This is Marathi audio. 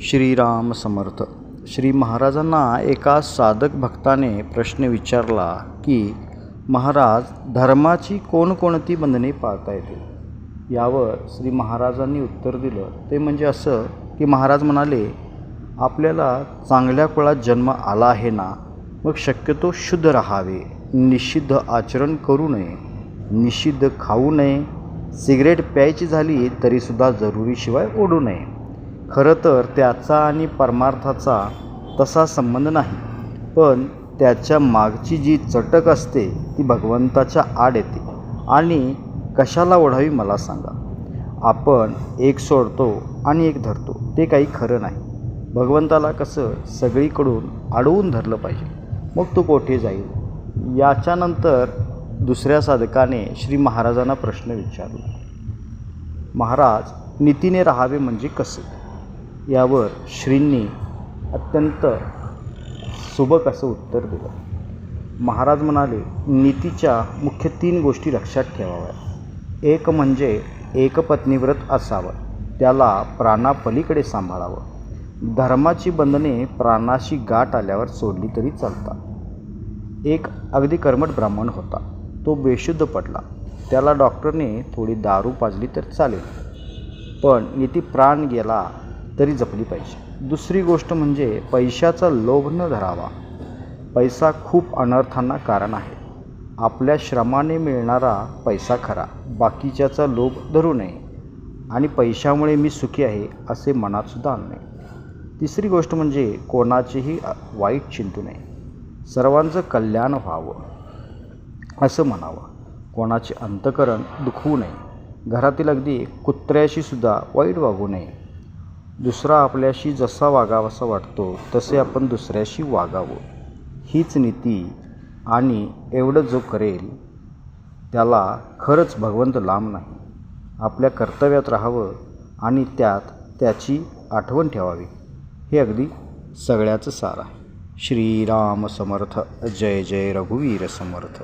श्रीराम समर्थ. श्री महाराजांना एका साधक भक्ताने प्रश्न विचारला की महाराज धर्माची कोणकोणती बंधने पाळता येतील? यावर श्री महाराजांनी उत्तर दिलं. ते म्हणजे असं की महाराज म्हणाले आपल्याला चांगल्या कुळात जन्म आला आहे ना मग शक्यतो शुद्ध राहावे निषिद्ध आचरण करू नये निषिद्ध खाऊ नये सिगरेट प्यायची झाली तरीसुद्धा जरुरीशिवाय ओढू नये. खरं तर त्याचा आणि परमार्थाचा तसा संबंध नाही. पण त्याच्या मागची जी चटक असते ती भगवंताच्या आड येते. आणि कशाला ओढावी मला सांगा. आपण एक सोडतो आणि एक धरतो ते काही खरं नाही. भगवंताला कसं सगळीकडून अडवून धरलं पाहिजे. मग तो कोठे जाईल? याच्यानंतर दुसऱ्या साधकाने श्री महाराजांना प्रश्न विचारला. महाराज नीतीने राहावे म्हणजे कसे? यावर श्रींनी अत्यंत सुबक असं उत्तर दिलं. महाराज म्हणाले नीतीच्या मुख्य तीन गोष्टी लक्षात ठेवाव्या. एक म्हणजे एकपत्नीव्रत असावं. त्याला प्राणापलीकडे सांभाळावं. धर्माची बंधने प्राणाशी गाठ आल्यावर सोडली तरी चालतात. एक अगदी कर्मट ब्राह्मण होता. तो बेशुद्ध पडला. त्याला डॉक्टरने थोडी दारू पाजली तर चालेल. पण नीती प्राण गेला तरी जपली पाहिजे. दुसरी गोष्ट म्हणजे पैशाचा लोभ न धरावा. पैसा खूप अनर्थांना कारण आहे. आपल्या श्रमाने मिळणारा पैसा खरा. बाकीच्याचा लोभ धरू नये. आणि पैशामुळे मी सुखी आहे असे मनातसुद्धा आणू नये. तिसरी गोष्ट म्हणजे कोणाचेही वाईट चिंतू नये. सर्वांचं कल्याण व्हावं असं म्हणावं. कोणाचे अंतकरण दुखवू नये. घरातील अगदी कुत्र्याशीसुद्धा वाईट वागू नये. दुसरा आपल्याशी जसा वागावासा वाटतो तसे आपण दुसऱ्याशी वागावं. हीच नीती आणि एवढं जो करेल त्याला खरंच भगवंत लांब नाही. आपल्या कर्तव्यात राहावं आणि त्यात त्याची आठवण ठेवावी. हे अगदी सगळ्याचं सार आहे. श्रीराम समर्थ. जय जय रघुवीर समर्थ.